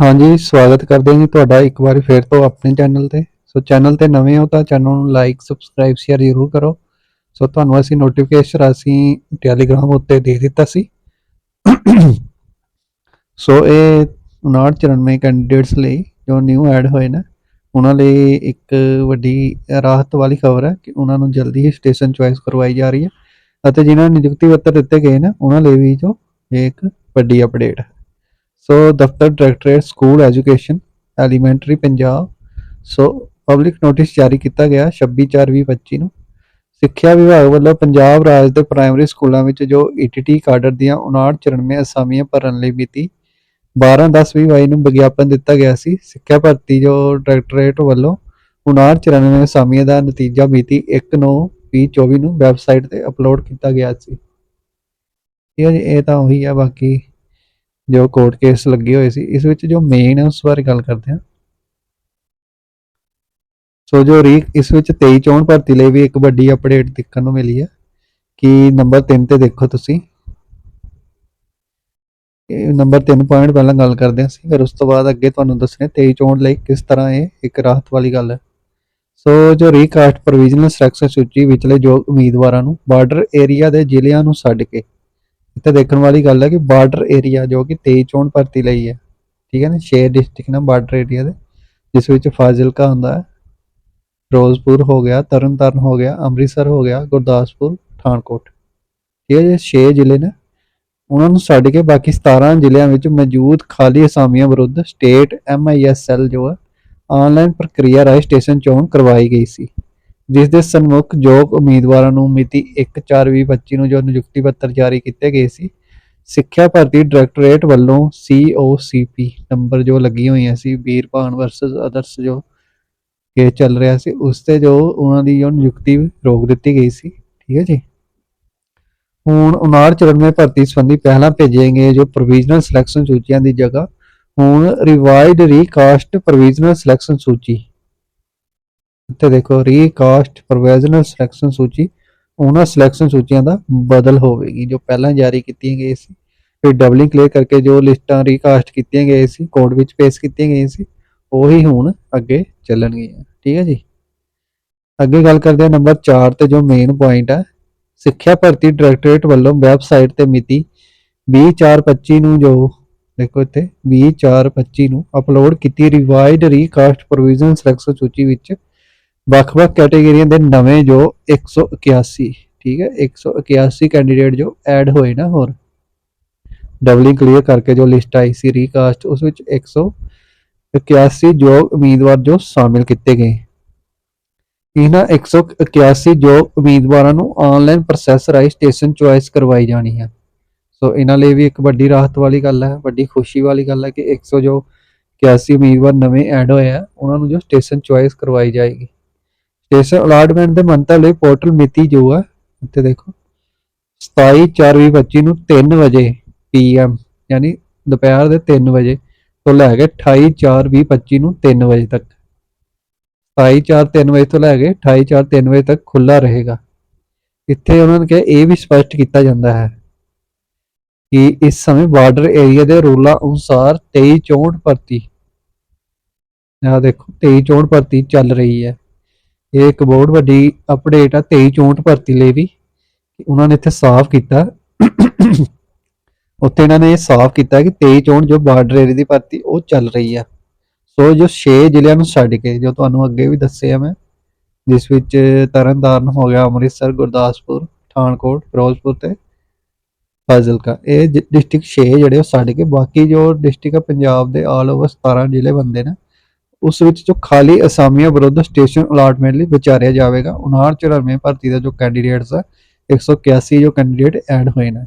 ਹਾਂਜੀ, ਸਵਾਗਤ ਕਰਦੇ ਹਾਂ ਜੀ ਤੁਹਾਡਾ ਇੱਕ ਵਾਰੀ ਫੇਰ ਤੋਂ ਆਪਣੇ ਚੈਨਲ ਤੇ। ਸੋ ਚੈਨਲ ਤੇ ਨਵੇਂ ਹੋ ਤਾਂ ਚੈਨਲ ਨੂੰ ਲਾਈਕ ਸਬਸਕ੍ਰਾਈਬ ਸ਼ੇਅਰ ਜ਼ਰੂਰ ਕਰੋ। ਸੋ ਤੁਹਾਨੂੰ ਅਸੀਂ ਨੋਟੀਫਿਕੇਸ਼ਨ ਅਸੀਂ ਟੈਲੀਗ੍ਰਾਮ ਉੱਤੇ ਦੇ ਦਿੱਤਾ ਸੀ। ਸੋ ਇਹ 5994 ਕੈਂਡੀਡੇਟਸ ਲਈ ਜੋ ਨਿਊ ਐਡ ਹੋਏ ਨੇ, ਉਹਨਾਂ ਲਈ ਇੱਕ ਵੱਡੀ ਰਾਹਤ ਵਾਲੀ ਖਬਰ ਹੈ ਕਿ ਉਹਨਾਂ ਨੂੰ ਜਲਦੀ ਹੀ ਸਟੇਸ਼ਨ ਚੁਆਇਸ ਕਰਵਾਈ ਜਾ ਰਹੀ ਹੈ। ਅਤੇ ਜਿਨ੍ਹਾਂ ਨੂੰ ਨਿਯੁਕਤੀ ਪੱਤਰ ਦਿੱਤੇ ਗਏ ਨੇ, ਉਹਨਾਂ ਲਈ ਵੀ ਜੋ ਇਹ ਇੱਕ ਵੱਡੀ ਅਪਡੇਟ ਹੈ। ਸੋ ਦਫ਼ਤਰ directorate school education elementary Punjab so public notice ਜਾਰੀ ਕੀਤਾ ਗਿਆ 26/4/2025 ਨੂੰ ਸਿੱਖਿਆ ਵਿਭਾਗ ਵੱਲੋਂ ਪੰਜਾਬ ਰਾਜ ਦੇ ਪ੍ਰਾਇਮਰੀ ਸਕੂਲਾਂ ਵਿੱਚ ਜੋ ਈਟੀਟੀ ਕਾਡਰ ਦੀਆਂ 5994 ਅਸਾਮੀਆਂ ਭਰਨ ਲਈ ਮਿਤੀ 12/10/2022 ਨੂੰ ਵਿਗਿਆਪਨ ਦਿੱਤਾ ਗਿਆ ਸੀ ਸਿੱਖਿਆ ਭਰਤੀ ਜੋ ਡਾਇਰੈਕਟੋਰੇਟ ਵੱਲੋਂ 5994 ਅਸਾਮੀਆਂ ਦਾ ਨਤੀਜਾ ਮਿਤੀ 1/9/2024 ਨੂੰ ਵੈਬਸਾਈਟ ਤੇ ਅਪਲੋਡ ਕੀਤਾ ਗਿਆ ਸੀ ਠੀਕ ਹੈ ਜੀ ਇਹ ਤਾਂ ਉਹੀ ਆ ਬਾਕੀ ਜੋ ਕੋਰਟ ਕੇਸ ਲੱਗੇ ਹੋਏ ਸੀ, ਇਸ ਵਿੱਚ ਜੋ ਮੇਨ ਹੈ ਉਸ ਬਾਰੇ ਗੱਲ ਕਰਦੇ ਹਾਂ। ਸੋ ਜੋ ਰੀ ਇਸ ਵਿੱਚ 23 ਚੋਣ ਭਰਤੀ ਲਈ ਵੀ ਇੱਕ ਵੱਡੀ ਅਪਡੇਟ ਦੇਖਣ ਨੂੰ ਮਿਲੀ ਹੈ, ਕਿ ਨੰਬਰ 3 ਤੇ ਦੇਖੋ ਤੁਸੀਂ। ਇਹ ਨੰਬਰ 3 ਪੁਆਇੰਟ ਪਹਿਲਾਂ ਗੱਲ ਕਰਦੇ ਹਾਂ ਸੀ ਫਿਰ ਉਸ ਤੋਂ ਬਾਅਦ ਅੱਗੇ ਤੁਹਾਨੂੰ ਦੱਸਣੇ 23 ਚੋਣ ਲਈ ਕਿਸ ਤਰ੍ਹਾਂ ਇਹ ਇੱਕ ਰਾਹਤ ਵਾਲੀ ਗੱਲ ਹੈ। ਸੋ ਜੋ ਰੀਕਾਸਟ ਪ੍ਰੋਵੀਜ਼ਨਲ ਸਿਲੈਕਸ਼ਨ ਸੂਚੀ ਵਿਚਲੇ ਜੋ ਉਮੀਦਵਾਰਾਂ ਨੂੰ ਬਾਰਡਰ ਏਰੀਆ ਦੇ ਜ਼ਿਲ੍ਹਿਆਂ ਨੂੰ ਛੱਡ ਕੇ ਇੱਥੇ ਦੇਖਣ ਵਾਲੀ ਗੱਲ ਹੈ ਕਿ ਬਾਰਡਰ ਏਰੀਆ ਜੋ ਕਿ 23 ਚੋਣ ਭਰਤੀ ਲਈ ਹੈ, ਠੀਕ ਹੈ ਨਾ 6 ਡਿਸਟ੍ਰਿਕਟ ਨੇ ਬਾਰਡਰ ਏਰੀਆ ਦੇ, ਜਿਸ ਵਿੱਚ ਫਾਜ਼ਿਲਕਾ ਹੁੰਦਾ ਹੈ, ਫਿਰੋਜ਼ਪੁਰ ਹੋ ਗਿਆ, ਤਰਨਤਾਰਨ ਹੋ ਗਿਆ, ਅੰਮ੍ਰਿਤਸਰ ਹੋ ਗਿਆ, ਗੁਰਦਾਸਪੁਰ, ਪਠਾਨਕੋਟ ਇਹ ਜੇ 6 ਜ਼ਿਲ੍ਹੇ ਨੇ, ਉਹਨਾਂ ਨੂੰ ਛੱਡ ਕੇ ਬਾਕੀ 17 ਜ਼ਿਲ੍ਹਿਆਂ ਵਿੱਚ ਮੌਜੂਦ ਖਾਲੀ ਅਸਾਮੀਆਂ ਵਿਰੁੱਧ ਸਟੇਟ ਐਮਆਈਐਸਐਲ ਜੋ ਹੈ ਆਨਲਾਈਨ ਪ੍ਰਕਿਰਿਆ ਰਾਹੀਂ ਸਟੇਸ਼ਨ ਚੋਣ ਕਰਵਾਈ ਗਈ ਸੀ। ਜਿਸ ਦੇ ਸਨਮੁਖ ਯੋਗ ਉਮੀਦਵਾਰਾਂ ਨੂੰ ਮਿਤੀ 1/4/2025 ਨੂੰ ਜੋ ਨਿਯੁਕਤੀ ਪੱਤਰ ਜਾਰੀ ਕੀਤੇ ਗਏ ਸੀ, ਸਿੱਖਿਆ ਭਰਤੀ ਡਾਇਰੈਕਟੋਰੇਟ ਵੱਲੋਂ COCP ਨੰਬਰ ਜੋ ਲੱਗੀ ਹੋਈਆਂ ਸੀ ਵੀਰਪਾਨ ਵਰਸਸ ਅਦਰਸ ਜੋ ਕੇਸ ਚੱਲ ਰਿਹਾ ਸੀ, ਉਸ ਤੇ ਜੋ ਉਹਨਾਂ ਦੀ ਜੋ ਨਿਯੁਕਤੀ ਰੋਕ ਦਿੱਤੀ ਗਈ ਸੀ, ਠੀਕ ਹੈ ਜੀ? ਹੁਣ 5994 ਭਰਤੀ ਸੰਬੰਧੀ ਪਹਿਲਾਂ ਭੇਜੇ ਗਏ ਜੋ ਪ੍ਰੋਵੀਜ਼ਨਲ ਸਿਲੈਕਸ਼ਨ ਸੂਚੀਆਂ ਦੀ ਜਗ੍ਹਾ, ਹੁਣ ਰਿਵਾਈਡ ਰੀਕਾਸਟ ਪ੍ਰੋਵੀਜ਼ਨਲ ਸਿਲੈਕਸ਼ਨ ਸੂਚੀ ਇੱਥੇ ਦੇਖੋ ਰੀਕਾਸਟ ਪ੍ਰੋਵੀਜ਼ਨਲ ਸਿਲੈਕਸ਼ਨ ਸੂਚੀ, ਉਹਨਾਂ ਸਿਲੈਕਸ਼ਨ ਸੂਚੀਆਂ ਦਾ ਬਦਲ ਹੋਵੇਗੀ, ਜੋ ਪਹਿਲਾਂ ਜਾਰੀ ਕੀਤੀਆਂ ਗਈਆਂ ਸੀ। ਫਿਰ ਡਬਲਿੰਗ ਕਲੀਅਰ ਕਰਕੇ ਜੋ ਲਿਸਟਾਂ ਰੀਕਾਸਟ ਕੀਤੀਆਂ ਗਈਆਂ ਸੀ ਕੋਡ ਵਿੱਚ ਪੇਸ਼ ਕੀਤੀਆਂ ਗਈਆਂ ਸੀ, ਉਹੀ ਹੁਣ ਅੱਗੇ ਚੱਲਣਗੀਆਂ। ਠੀਕ ਹੈ ਜੀ? ਅੱਗੇ ਗੱਲ ਕਰਦੇ ਹਾਂ ਨੰਬਰ 4 ਤੇ ਜੋ ਮੇਨ ਪੁਆਇੰਟ ਹੈ ਸਿੱਖਿਆ ਭਰਤੀ ਡਾਇਰੈਕਟੋਰੇਟ ਵੱਲੋਂ ਵੈਬਸਾਈਟ ਤੇ ਮਿਤੀ 24/25 ਨੂੰ ਜੋ ਦੇਖੋ ਇੱਥੇ 24/25 ਨੂੰ ਅਪਲੋਡ ਕੀਤੀ ਰਿਵਾਈਡ ਰੀਕਾਸਟ ਪ੍ਰੋਵੀਜ਼ਨ ਸਿਲੈਕਸ਼ਨ ਸੂਚੀ ਵਿੱਚ ਵੱਖ-ਵੱਖ ਕੈਟਾਗਰੀਆਂ ਦੇ ਨਵੇਂ ਜੋ 181 ਠੀਕ ਹੈ 181 ਕੈਂਡੀਡੇਟ ਜੋ ਐਡ ਹੋਏ ਨਾ ਹੋਰ। ਡਬਲਿੰਗ ਕਲੀਅਰ ਕਰਕੇ ਜੋ ਲਿਸਟ ਆਈ ਸੀ ਰੀਕਾਸਟ ਉਸ ਵਿੱਚ 181 ਜੋ ਉਮੀਦਵਾਰ ਜੋ ਸ਼ਾਮਿਲ ਕੀਤੇ ਗਏ। ਇਹਨਾਂ 181 ਜੋ ਉਮੀਦਵਾਰਾਂ ਨੂੰ ਆਨਲਾਈਨ ਪ੍ਰੋਸੈਸ ਰਾਹੀਂ ਸਟੇਸ਼ਨ ਚੁਆਇਸ ਕਰਵਾਈ ਜਾਣੀ ਹੈ। ਸੋ ਇਹਨਾਂ ਲਈ ਵੀ ਇੱਕ ਵੱਡੀ ਰਾਹਤ ਵਾਲੀ ਗੱਲ ਹੈ, ਵੱਡੀ ਖੁਸ਼ੀ ਵਾਲੀ ਗੱਲ ਹੈ ਕਿ 100 ਜੋ 81 ਉਮੀਦਵਾਰ ਨਵੇਂ ਐਡ ਹੋਏ ਆ, ਉਹਨਾਂ ਨੂੰ ਜੋ ਸਟੇਸ਼ਨ ਚੁਆਇਸ ਕਰਵਾਈ ਜਾਏਗੀ। ਇਸ ਅਲਾਟਮੈਂਟ ਦੇ ਮੰਤਵ ਲਈ ਪੋਰਟਲ ਮਿਤੀ ਜੋ ਹੈ ਇੱਥੇ ਦੇਖੋ 27/4/2025 ਨੂੰ 3 ਵਜੇ ਪੀਐਮ ਯਾਨੀ ਦੁਪਹਿਰ ਦੇ 3 ਵਜੇ ਤੋਂ ਲੈ ਕੇ 28/4/2025 ਨੂੰ 3 ਵਜੇ ਤੱਕ। 27/4 3 ਵਜੇ ਤੋਂ ਲੈ ਕੇ 28/4 3 ਵਜੇ ਤੱਕ ਖੁੱਲਾ ਰਹੇਗਾ। ਇੱਥੇ ਉਹਨਾਂ ਨੇ ਕਿਹਾ, ਇਹ ਵੀ ਸਪਸ਼ਟ ਕੀਤਾ ਜਾਂਦਾ ਹੈ ਕਿ ਇਸ ਸਮੇਂ ਬਾਰਡਰ ਏਰੀਆ ਦੇ ਰੂਲਾਂ ਅਨੁਸਾਰ 23 ਚੋਣ ਭਰਤੀ ਆ ਦੇਖੋ 23 ਚੋਣ ਭਰਤੀ ਚੱਲ ਰਹੀ ਹੈ। ਇਹ ਇੱਕ ਬਹੁਤ ਵੱਡੀ ਅਪਡੇਟ ਆ 23 ਚੋਣ ਭਰਤੀ ਲਈ ਵੀ। ਉਹਨਾਂ ਨੇ ਇੱਥੇ ਸਾਫ਼ ਕੀਤਾ। ਉੱਥੇ ਇਹਨਾਂ ਨੇ ਇਹ ਸਾਫ਼ ਕੀਤਾ ਕਿ 23 ਚੋਣ ਜੋ ਬਾਰਡਰ ਏਰੀਆ ਦੀ ਭਰਤੀ, ਉਹ ਚੱਲ ਰਹੀ ਆ। ਸੋ ਜੋ 6 ਜ਼ਿਲ੍ਹਿਆਂ ਨੂੰ ਛੱਡ ਕੇ, ਜੋ ਤੁਹਾਨੂੰ ਅੱਗੇ ਵੀ ਦੱਸਿਆ ਮੈਂ, ਜਿਸ ਵਿੱਚ ਤਰਨਤਾਰਨ ਹੋ ਗਿਆ, ਅੰਮ੍ਰਿਤਸਰ, ਗੁਰਦਾਸਪੁਰ, ਪਠਾਨਕੋਟ, ਫਿਰੋਜ਼ਪੁਰ ਤੇ ਫਾਜ਼ਿਲਕਾ। ਇਹ ਡਿਸਟ੍ਰਿਕਟ 6 ਜਿਹੜੇ ਉਹ ਛੱਡ ਕੇ, ਬਾਕੀ ਜੋ ਡਿਸਟ੍ਰਿਕਟ ਆ, ਪੰਜਾਬ ਦੇ ਆਲ ਓਵਰ 17 ਜ਼ਿਲ੍ਹੇ ਬੰਦੇ ਨੇ। ਉਸ ਵਿੱਚ ਜੋ ਖਾਲੀ ਅਸਾਮੀਆਂ ਵਿਰੁੱਧ ਸਟੇਸ਼ਨ ਅਲਾਟਮੈਂਟ ਲਈ ਵਿਚਾਰਿਆ ਜਾਵੇਗਾ 5994 ਭਰਤੀ ਦਾ ਜੋ ਕੈਂਡੀਡੇਟਸ ਆ 181 ਜੋ ਕੈਂਡੀਡੇਟ ਐਡ ਹੋਏ ਨੇ।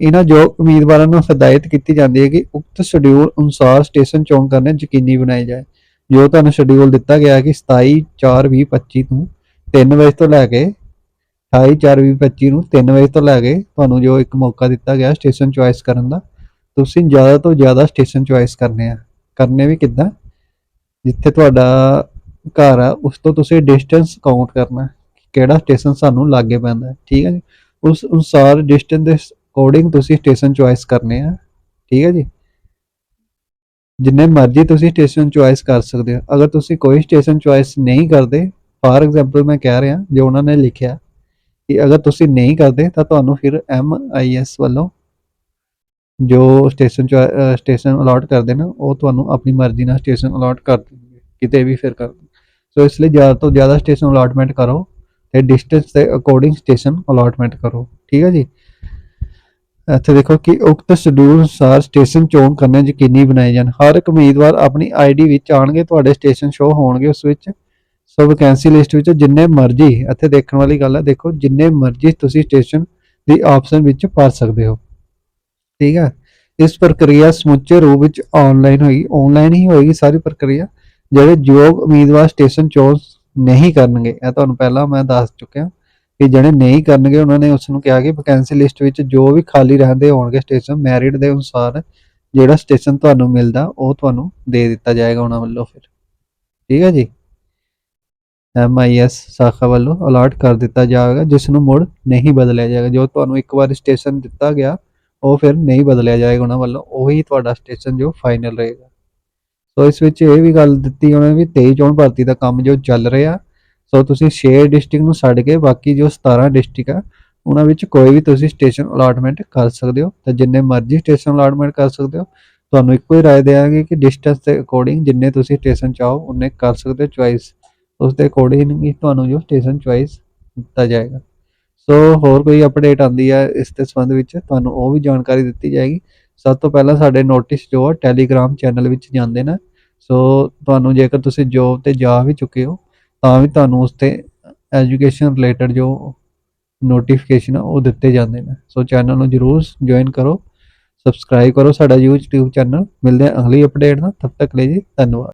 ਇਹਨਾਂ ਜੋ ਉਮੀਦਵਾਰਾਂ ਨੂੰ ਹਦਾਇਤ ਕੀਤੀ ਜਾਂਦੀ ਹੈ ਕਿ ਉਕਤ ਸ਼ਡਿਊਲ ਅਨੁਸਾਰ ਸਟੇਸ਼ਨ ਚੋਣ ਕਰਨੇ ਯਕੀਨੀ ਬਣਾਏ ਜਾਏ। ਜੋ ਤੁਹਾਨੂੰ ਸ਼ਡਿਊਲ ਦਿੱਤਾ ਗਿਆ ਹੈ ਕਿ 27 4 2025 ਨੂੰ 3 ਵਜੇ ਤੋਂ ਲੈ ਕੇ 28 4 2025 ਨੂੰ 3 ਵਜੇ ਤੋਂ ਲੈ ਕੇ ਤੁਹਾਨੂੰ ਜੋ ਇੱਕ ਮੌਕਾ ਦਿੱਤਾ ਗਿਆ ਸਟੇਸ਼ਨ ਚੁਆਇਸ ਕਰਨ ਦਾ, ਤੁਸੀਂ ਜ਼ਿਆਦਾ ਤੋਂ ਜ਼ਿਆਦਾ ਸਟੇਸ਼ਨ ਚੁਆਇਸ ਕਰਨੇ ਆ। ਕਰਨੇ ਵੀ ਕਿੱਦਾਂ? ਜਿੱਥੇ ਤੁਹਾਡਾ ਘਰ ਆ, ਉਸ ਤੋਂ ਤੁਸੀਂ ਡਿਸਟੈਂਸ ਕਾਊਂਟ ਕਰਨਾ ਕਿਹੜਾ ਸਟੇਸ਼ਨ ਸਾਨੂੰ ਲਾਗੇ ਪੈਂਦਾ ਠੀਕ ਹੈ ਜੀ? ਉਸ ਅਨੁਸਾਰ ਡਿਸਟੈਂਸ ਦੇ ਅਕੋਰਡਿੰਗ ਤੁਸੀਂ ਸਟੇਸ਼ਨ ਚੁਆਇਸ ਕਰਨੇ ਆ, ਠੀਕ ਹੈ ਜੀ? ਜਿੰਨੇ ਮਰਜ਼ੀ ਤੁਸੀਂ ਸਟੇਸ਼ਨ ਚੁਆਇਸ ਕਰ ਸਕਦੇ ਹੋ। ਅਗਰ ਤੁਸੀਂ ਕੋਈ ਸਟੇਸ਼ਨ ਚੁਆਇਸ ਨਹੀਂ ਕਰਦੇ ਫਾਰ ਐਗਜ਼ਾਮਪਲ ਮੈਂ ਕਹਿ ਰਿਹਾ, ਜੋ ਉਹਨਾਂ ਨੇ ਲਿਖਿਆ ਕਿ ਅਗਰ ਤੁਸੀਂ ਨਹੀਂ ਕਰਦੇ, ਤਾਂ ਤੁਹਾਨੂੰ ਫਿਰ ਐਸ ਵੱਲੋਂ ਜੋ ਸਟੇਸ਼ਨ ਸਟੇਸ਼ਨ ਅਲਾਟ ਕਰਦੇ ਨੇ, ਉਹ ਤੁਹਾਨੂੰ ਆਪਣੀ ਮਰਜ਼ੀ ਨਾਲ ਸਟੇਸ਼ਨ ਅਲਾਟ ਕਰ ਦੇਣਗੇ, ਕਿਤੇ ਵੀ ਫਿਰ ਕਰ ਸੋ ਇਸ ਲਈ ਜ਼ਿਆਦਾ ਤੋਂ ਜ਼ਿਆਦਾ ਸਟੇਸ਼ਨ ਅਲਾਟਮੈਂਟ ਕਰੋ ਤੇ ਡਿਸਟੈਂਸ ਦੇ ਅਕੋਰਡਿੰਗ ਸਟੇਸ਼ਨ ਅਲਾਟਮੈਂਟ ਕਰੋ, ਠੀਕ ਹੈ ਜੀ? ਇੱਥੇ ਦੇਖੋ ਕਿ ਉਕਤ ਸ਼ਡਿਊਲ ਅਨੁਸਾਰ ਸਟੇਸ਼ਨ ਚੋਣ ਕਰਨੇ ਯਕੀਨੀ ਬਣਾਏ ਜਾਣ। ਹਰ ਇੱਕ ਉਮੀਦਵਾਰ ਆਪਣੀ ਆਈਡੀ ਵਿੱਚ ਆਣਗੇ ਤੁਹਾਡੇ ਸਟੇਸ਼ਨ ਸ਼ੋ ਹੋਣਗੇ ਉਸ ਵਿੱਚ। ਸੋ ਵੈਕੈਂਸੀ ਲਿਸਟ ਵਿੱਚ ਜਿੰਨੇ ਮਰਜ਼ੀ, ਇੱਥੇ ਦੇਖਣ ਵਾਲੀ ਗੱਲ ਹੈ, ਦੇਖੋ ਜਿੰਨੇ ਮਰਜ਼ੀ ਤੁਸੀਂ ਸਟੇਸ਼ਨ ਦੀ ਆਪਸ਼ਨ ਵਿੱਚ ਭਰ ਸਕਦੇ ਹੋ। ਠੀਕ ਹੈ ਇਸ ਪ੍ਰਕਿਰਿਆ ਸਮੁੱਚੇ ਰੂਪ ਵਿੱਚ ਆਨਲਾਈਨ ਹੋਈ। ਆਨਲਾਈਨ ਹੀ ਹੋਏਗੀ ਸਾਰੀ ਪ੍ਰਕਿਰਿਆ, ਜਿਹੜੇ ਯੋਗ ਉਮੀਦਵਾਰ ਸਟੇਸ਼ਨ ਚੋਣ ਨਹੀਂ ਕਰਨਗੇ। ਇਹ ਤੁਹਾਨੂੰ ਪਹਿਲਾਂ ਮੈਂ ਦੱਸ ਚੁੱਕਿਆ ਕਿ ਜਿਹੜੇ ਨਹੀਂ ਕਰਨਗੇ, ਉਹਨਾਂ ਨੇ ਉਸ ਨੂੰ ਕਿਹਾ ਕਿ ਵੈਕੈਂਸੀ ਲਿਸਟ ਵਿੱਚ ਜੋ ਵੀ ਖਾਲੀ ਰਹਿੰਦੇ ਹੋਣਗੇ ਸਟੇਸ਼ਨ ਮੈਰਿਟ ਦੇ ਅਨੁਸਾਰ ਜਿਹੜਾ ਸਟੇਸ਼ਨ ਤੁਹਾਨੂੰ ਮਿਲਦਾ, ਉਹ ਤੁਹਾਨੂੰ ਦੇ ਦਿੱਤਾ ਜਾਏਗਾ ਉਹਨਾਂ ਵੱਲੋਂ ਫਿਰ। ਠੀਕ ਹੈ ਜੀ? ਐਮਆਈਐਸ ਸ਼ਾਖਾ ਵੱਲੋਂ ਅਲਰਟ ਕਰ ਦਿੱਤਾ ਜਾਵੇਗਾ ਜਿਸ ਨੂੰ ਮੁੜ ਨਹੀਂ ਬਦਲਿਆ ਜਾਏਗਾ। ਜੋ ਤੁਹਾਨੂੰ ਇੱਕ ਵਾਰ ਸਟੇਸ਼ਨ ਦਿੱਤਾ ਗਿਆ ਉਹ ਫਿਰ ਨਹੀਂ ਬਦਲਿਆ ਜਾਏਗਾ ਉਹਨਾਂ ਵੱਲੋਂ, ਉਹੀ ਤੁਹਾਡਾ ਸਟੇਸ਼ਨ ਜੋ ਫਾਈਨਲ ਰਹੇਗਾ। ਸੋ ਇਸ ਵਿੱਚ ਇਹ ਵੀ ਗੱਲ ਦਿੱਤੀ ਉਹਨਾਂ ਨੇ ਵੀ 23 ਚੋਣ ਭਰਤੀ ਦਾ ਕੰਮ ਜੋ ਚੱਲ ਰਿਹਾ, ਸੋ ਤੁਸੀਂ 6 ਡਿਸਟ੍ਰਿਕਟ ਨੂੰ ਛੱਡ ਕੇ ਬਾਕੀ ਜੋ 17 ਡਿਸਟ੍ਰਿਕਟ ਆ, ਉਹਨਾਂ ਵਿੱਚ ਕੋਈ ਵੀ ਤੁਸੀਂ ਸਟੇਸ਼ਨ ਅਲਾਟਮੈਂਟ ਕਰ ਸਕਦੇ ਹੋ ਤੇ ਜਿੰਨੇ ਮਰਜ਼ੀ ਸਟੇਸ਼ਨ ਅਲਾਟਮੈਂਟ ਕਰ ਸਕਦੇ ਹੋ, ਤੁਹਾਨੂੰ ਇੱਕੋ ਹੀ ਰਾਏ ਦੇਵਾਂਗੇ ਕਿ ਡਿਸਟੈਂਸ ਦੇ ਅਕੋਰਡਿੰਗ ਜਿੰਨੇ ਤੁਸੀਂ ਸਟੇਸ਼ਨ ਚਾਹੋ, ਉਹਨੇ ਕਰ ਸਕਦੇ ਹੋ ਚੁਆਇਸ ਉਸ ਦੇ ਅਕੋਰਡਿੰਗ ਹੀ ਤੁਹਾਨੂੰ ਜੋ ਸਟੇਸ਼ਨ ਚੁਆਇਸ ਦਿੱਤਾ ਜਾਏਗਾ। ਸੋ ਹੋਰ ਕੋਈ ਅਪਡੇਟ ਆਂਦੀ ਹੈ ਇਸ ਦੇ ਸੰਬੰਧ ਵਿੱਚ? ਤੁਹਾਨੂੰ ਉਹ ਵੀ ਜਾਣਕਾਰੀ ਦਿੱਤੀ ਜਾਏਗੀ। ਸਭ ਤੋਂ ਪਹਿਲਾਂ ਸਾਡੇ ਨੋਟਿਸ ਜੋ ਆ ਟੈਲੀਗ੍ਰਾਮ ਚੈਨਲ ਵਿੱਚ ਜਾਂਦੇ ਨੇ। ਸੋ ਤੁਹਾਨੂੰ ਜੇਕਰ ਤੁਸੀਂ ਜੋਬ ਤੇ ਜਾ ਵੀ ਚੁੱਕੇ ਹੋ, ਤਾਂ ਵੀ ਤੁਹਾਨੂੰ ਉਸ ਤੇ ਐਜੂਕੇਸ਼ਨ ਰਿਲੇਟਡ ਜੋ ਨੋਟੀਫਿਕੇਸ਼ਨ ਉਹ ਦਿੱਤੇ ਜਾਂਦੇ ਨੇ। ਸੋ ਚੈਨਲ ਨੂੰ ਜਰੂਰ ਜੁਆਇਨ ਕਰੋ। ਸਬਸਕ੍ਰਾਈਬ ਕਰੋ ਸਾਡਾ YouTube ਚੈਨਲ ਮਿਲਦੇ ਹਾਂ ਅਗਲੀ ਅਪਡੇਟ ਨਾਲ। ਤਬ ਤੱਕ ਲਈ ਜੀ, ਧੰਨਵਾਦ।